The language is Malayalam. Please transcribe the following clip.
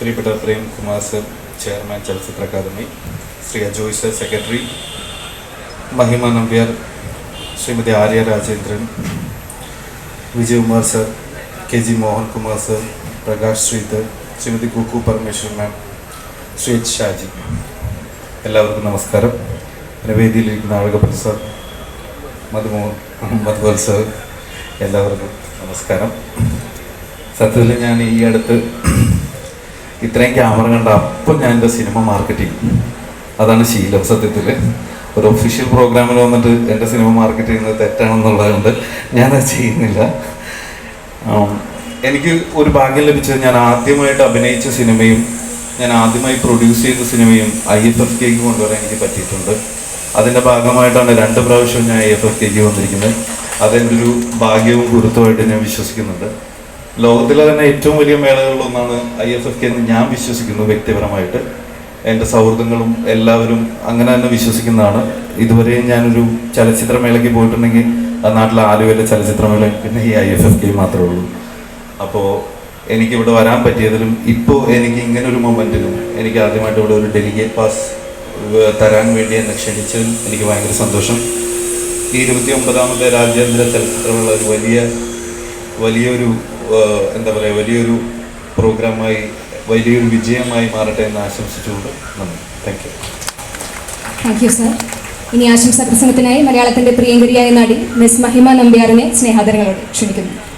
പ്രിയപ്പെട്ട പ്രേം കുമാർ സർ ചെയർമാൻ ചലച്ചിത്ര academy Sri Ajoy sir secretary Mahima Nambiar Shrimati Arya Rajendran Vijayakumar sir K G Mohankumar sir Prakash Sridhar Shrimati Kukku Parameswaran ma'am Sri H Shaji. എല്ലാവർക്കും നമസ്കാരം. പിന്നെ വേദിയിലിരിക്കുന്ന ആളുകപ്പൻ സർ മധുമോഹൻ മധുവൽ സർ എല്ലാവർക്കും നമസ്കാരം. സത്യത്തിൽ ഞാൻ ഈ അടുത്ത് ഇത്രയും ക്യാമറ കണ്ട അപ്പം ഞാൻ എന്റെ സിനിമ മാർക്കറ്റിംഗ് അതാണ് ശീലം സത്യത്തിൽ ഒരു ഒഫീഷ്യൽ പ്രോഗ്രാമിൽ വന്നിട്ട് എന്റെ സിനിമ മാർക്കറ്റ് ചെയ്യുന്നത് തെറ്റാണെന്നുള്ളതുകൊണ്ട് ഞാനത് ചെയ്യുന്നില്ല. എനിക്ക് ഒരു ഭാഗ്യം ലഭിച്ചത് ഞാൻ ആദ്യമായിട്ട് അഭിനയിച്ച സിനിമയും ഞാൻ ആദ്യമായി പ്രൊഡ്യൂസ് ചെയ്ത സിനിമയും ഐ എഫ് എഫ് കെക്ക് കൊണ്ടുവരാൻ എനിക്ക് പറ്റിയിട്ടുണ്ട്. അതിന്റെ ഭാഗമായിട്ടാണ് രണ്ട് പ്രാവശ്യം ഞാൻ ഐ എഫ് എഫ് കെക്ക് വന്നിരിക്കുന്നത്. അതെന്റെ ഒരു ഭാഗ്യവും ഗുരുത്വമായിട്ട് ഞാൻ വിശ്വസിക്കുന്നുണ്ട്. ലോകത്തിലെ തന്നെ ഏറ്റവും വലിയ മേളകളിലൊന്നാണ് ഐ എഫ് എഫ് കെ എന്ന് ഞാൻ വിശ്വസിക്കുന്നു വ്യക്തിപരമായിട്ട്. എന്റെ സൗഹൃദങ്ങളും എല്ലാവരും അങ്ങനെ തന്നെ വിശ്വസിക്കുന്നതാണ്. ഇതുവരെയും ഞാനൊരു ചലച്ചിത്രമേളയ്ക്ക് പോയിട്ടുണ്ടെങ്കിൽ ആ നാട്ടിലെ ആലുവയിലെ ചലച്ചിത്രമേള പിന്നെ ഈ ഐ എഫ് എഫ് കെ മാത്രമേ ഉള്ളൂ. അപ്പോൾ എനിക്കിവിടെ വരാൻ പറ്റിയതിലും ഇപ്പോൾ എനിക്ക് ഇങ്ങനെ ഒരു മൊമെന്റിലും എനിക്ക് ആദ്യമായിട്ട് ഇവിടെ ഒരു ഡെലിഗേറ്റ് പാസ് തരാൻ വേണ്ടി എന്നെ ക്ഷണിച്ചതിൽ എനിക്ക് ഭയങ്കര സന്തോഷം. ഈ ഇരുപത്തി ഒമ്പതാമത്തെ രാജ്യാന്തര ചലച്ചിത്രമുള്ള ഒരു വലിയ വലിയൊരു എന്താ പറയുക വലിയൊരു പ്രോഗ്രാമായി വലിയൊരു വിജയമായി മാറട്ടെ എന്ന് ആശംസിച്ചുകൊണ്ട് നന്ദി. Thank you thank you sir ഇനി ആശംസാ പ്രസംഗത്തിനായി മലയാളത്തിന്റെ പ്രിയങ്കരിയായ നടി മിസ് മഹിമ നമ്പ്യാറിനെ സ്നേഹാദരങ്ങളോട് ക്ഷണിക്കുന്നു.